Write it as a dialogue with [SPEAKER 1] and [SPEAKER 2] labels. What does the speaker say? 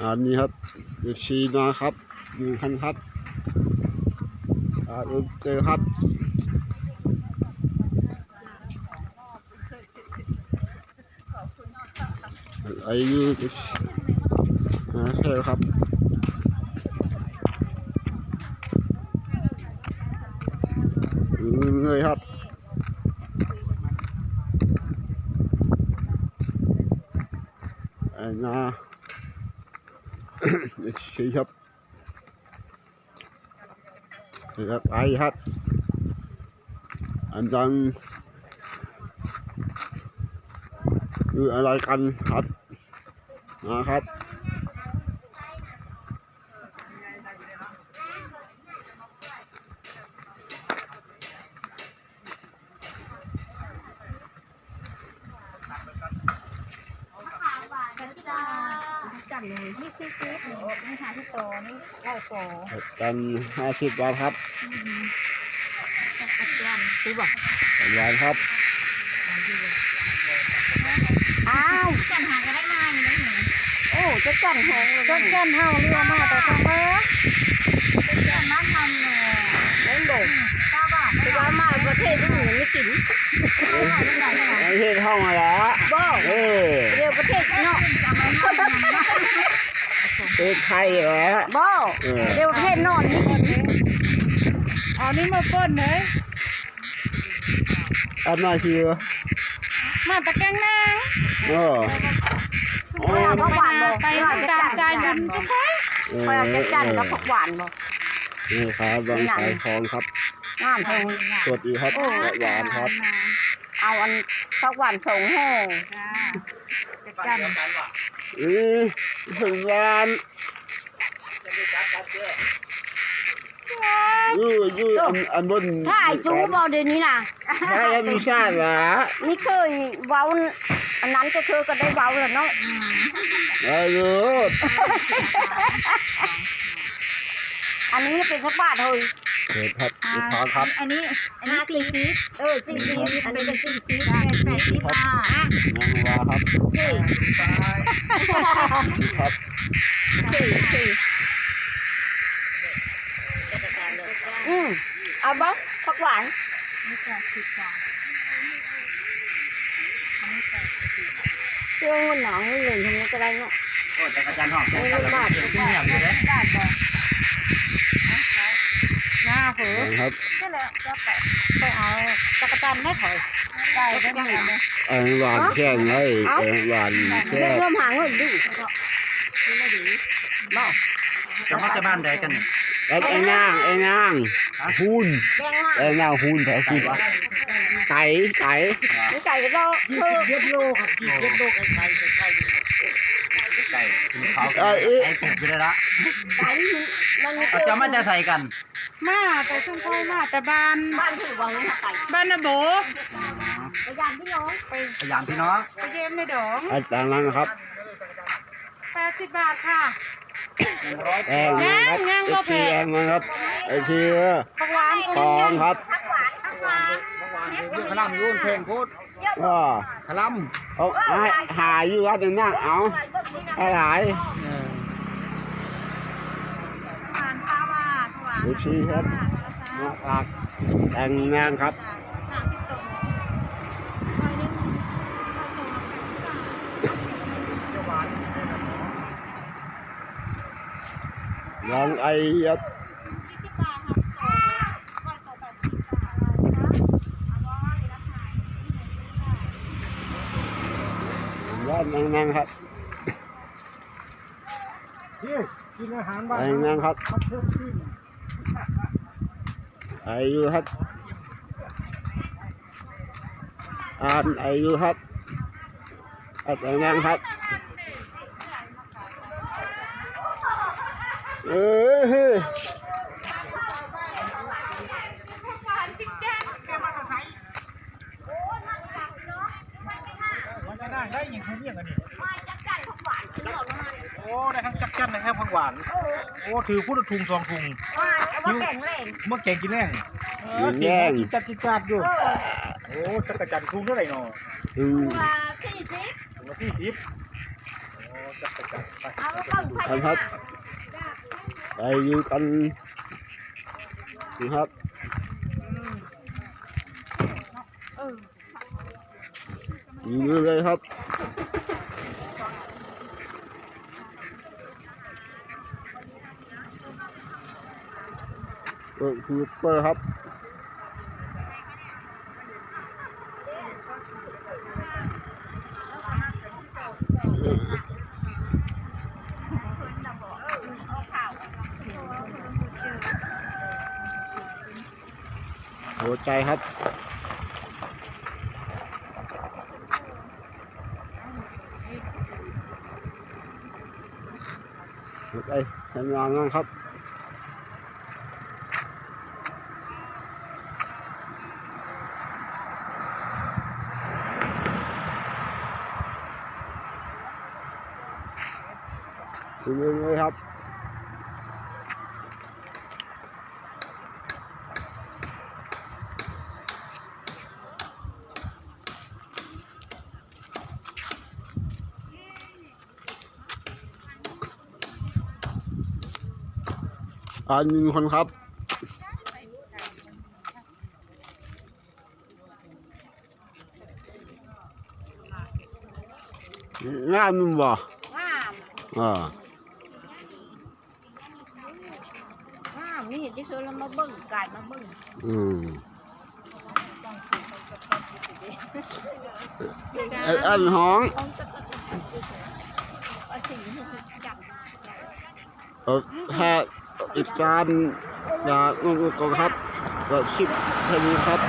[SPEAKER 1] อันนี้ครับอยู่ชีนะครับยู่คันครับอ่าโอเคครับอายุอ่าแค่ครับเงยครับไอ้นา ชีครับนี่ครับไอครับ อันจังคืออะไรกันครับนะครับ
[SPEAKER 2] กันจ้าจัด เลยนี่ซีซีนี่หาที่โตนี่ไล่โต
[SPEAKER 1] กันห้าสิบบาทครับ
[SPEAKER 2] อาจารย์ซื้อบ่
[SPEAKER 1] กันวานครับ
[SPEAKER 2] อ้าวจันหาก็ได้มาอยู่แล้วนี่โอ้จะจันหงเลยจะจันเฮาเรือมาแต่ทำไมจะจันมาทำเนี่ยเล่นโดดเก้าบาทไม่ว่ามาประเทศที่หนูไม่กิน
[SPEAKER 1] ไอ้เฮ็ดเข้ามาแล้ว
[SPEAKER 2] บ่
[SPEAKER 1] เออ
[SPEAKER 2] เรียวประเทศเนาะ
[SPEAKER 1] เฮ็ดไทยเหรอ
[SPEAKER 2] บ่
[SPEAKER 1] เออ
[SPEAKER 2] เรียวประเทศนอนนี่กิน
[SPEAKER 3] เอานี่มาป้นเลย
[SPEAKER 1] อันนั้นคือ
[SPEAKER 3] มาตะแกงนาง
[SPEAKER 1] เออ
[SPEAKER 2] โอ้ยเอาหวานบ่
[SPEAKER 3] ไปตามใจบุญจุ๊บไป
[SPEAKER 1] เออ
[SPEAKER 2] คอยเอาจะจันกับผักหวานบ่
[SPEAKER 1] นี่ครับลองขายของครับ
[SPEAKER 2] งามเพิ่ง
[SPEAKER 1] สวัสดีครับหวานครับ
[SPEAKER 2] เอาอันผักหวานผงแห้ง
[SPEAKER 3] จัน
[SPEAKER 1] อือถึงร้านยูยูอันอันบน
[SPEAKER 2] ถ้าไอ้จูบอเดี๋ยวนี้นะ
[SPEAKER 1] ถ้าแล้วมีชาติละ
[SPEAKER 2] นี่เคยเว้าอันนั้นก็เธอก็ได้เว้าแล้วเนาะ
[SPEAKER 1] เออรู้
[SPEAKER 2] อันนี้เป็นสักบาทเฮ้ย
[SPEAKER 1] เห็ดครับมีทองครับ
[SPEAKER 2] อันนี้ อันนี้สี่สิบเออสี่สิบอันนี้เป็นสี่สิบแปดสิบบาท
[SPEAKER 1] นางวาครับ
[SPEAKER 2] เฮ้ย
[SPEAKER 1] ครับ
[SPEAKER 2] เฮ้ยเฮ้ยอืมเอาบ้างผักหวานเชื่อว่าหนังเงินทำไมก็ได้เนาะ
[SPEAKER 4] โอ้แต่อาจารย์หอม
[SPEAKER 2] ไม่ได้บาท
[SPEAKER 4] ขึ้นเหนียวอยู่เลย
[SPEAKER 2] บาทบ่
[SPEAKER 3] หน้า เผือ
[SPEAKER 1] ครับ
[SPEAKER 2] นั่นแหละก็แปด
[SPEAKER 3] ไปเอาจักรจันทร์ได้ถอยได้ได้ยังไงเนี่ย
[SPEAKER 1] เอันหวานแค่ไหนเอันหวานแค่
[SPEAKER 2] เรื่องร่วมหาเงินดิ
[SPEAKER 4] จะมาจะบ้านใดกันเนี่ย
[SPEAKER 1] แล้วไอ้นางไอ้นางหุ่น
[SPEAKER 2] แดงมาก
[SPEAKER 1] ไอ้นางหุ่นแถวสิบอะไก่ไก่
[SPEAKER 2] นี่ไก่ก็เราเธอ
[SPEAKER 4] เย็ดโลครับเย็ดโลไก่ไก่ไก่ไก่คุณเขาไก่ปลูกไปเลยละ
[SPEAKER 2] ไก่มันมี
[SPEAKER 4] เราจะไม่จะใส่กัน
[SPEAKER 3] มาแต่ชุ่มค่อยมาแต่บ้าน
[SPEAKER 2] บ้านถือวังนี่ค่ะไก่
[SPEAKER 3] บ้านนาโบ
[SPEAKER 2] ไปยามพี่น้องไป
[SPEAKER 4] พยายามพี่น้อง
[SPEAKER 3] ไปเยี่ยมในดอง
[SPEAKER 1] ไอ้ต่างนั้นนะครับ
[SPEAKER 3] แปดสิบบาทค่ะ
[SPEAKER 1] แองนะครับไอ้ทีแองนะครับไอ้ที
[SPEAKER 3] ผักหวาน
[SPEAKER 1] ทองครับ
[SPEAKER 2] ผักหวานผักหวาน
[SPEAKER 4] ขลังยุ่นเพลงโคตร
[SPEAKER 1] ก็
[SPEAKER 4] ขลัง
[SPEAKER 1] เอาหาหาอยู่ครับไอ้นางเอาให้หาย
[SPEAKER 2] หวานข้าวาหวาน
[SPEAKER 1] ไอ้ทีครับมาฝากแต่งงานครับ
[SPEAKER 2] สามสิบตัวคอยนึงคอยตัว
[SPEAKER 1] ลองไอ้ครับ
[SPEAKER 2] ยี่สิบบาทครับคอยตัวแบบสิบบาทเอาว่าเลยราคา
[SPEAKER 1] ร้านนางครับ
[SPEAKER 4] กินอาหารบ้าน
[SPEAKER 1] แต่งงานครับ อายุครับอ่านอายุครับแต่งงานครับเออ
[SPEAKER 4] มันจะได้ได้ยังไงเนี่ย
[SPEAKER 2] ได้
[SPEAKER 4] ทั้งจักจันนะครับผักหวาน โอ้ถือพุทธทุงสองทุง
[SPEAKER 2] ว่าเอาว่าแข็งแรง
[SPEAKER 4] เมื่อแกงกินแรง
[SPEAKER 1] แย่ง
[SPEAKER 4] จัดจิจัดอยู่โอ้จักรจันทร์ทุงเท่าไหร่เนาะ
[SPEAKER 1] ถึง
[SPEAKER 2] ว่าสี่สิบ
[SPEAKER 4] ถุงละสี่สิบโอ้จัก
[SPEAKER 2] เอามาเบิ่งไผ
[SPEAKER 1] กันครับไปอยู่กันนะครับ
[SPEAKER 2] เออ
[SPEAKER 1] อยู่เลยครับ เปิดคือเปิดครับหัวใจครับหัวใจทำงานนั่งครับ ดูเลยครับอ่าหนึ่งคนครับงามนุ่มบ่
[SPEAKER 2] งาม
[SPEAKER 1] อ่างา
[SPEAKER 2] งนี่ที่คือเรามาเบิ่งกายมาเบิ่ง
[SPEAKER 1] อืมไอ้อันห้องเออถ้าอีกการอย่านุ่มก็ครับก็คิดแค่นี้ครับ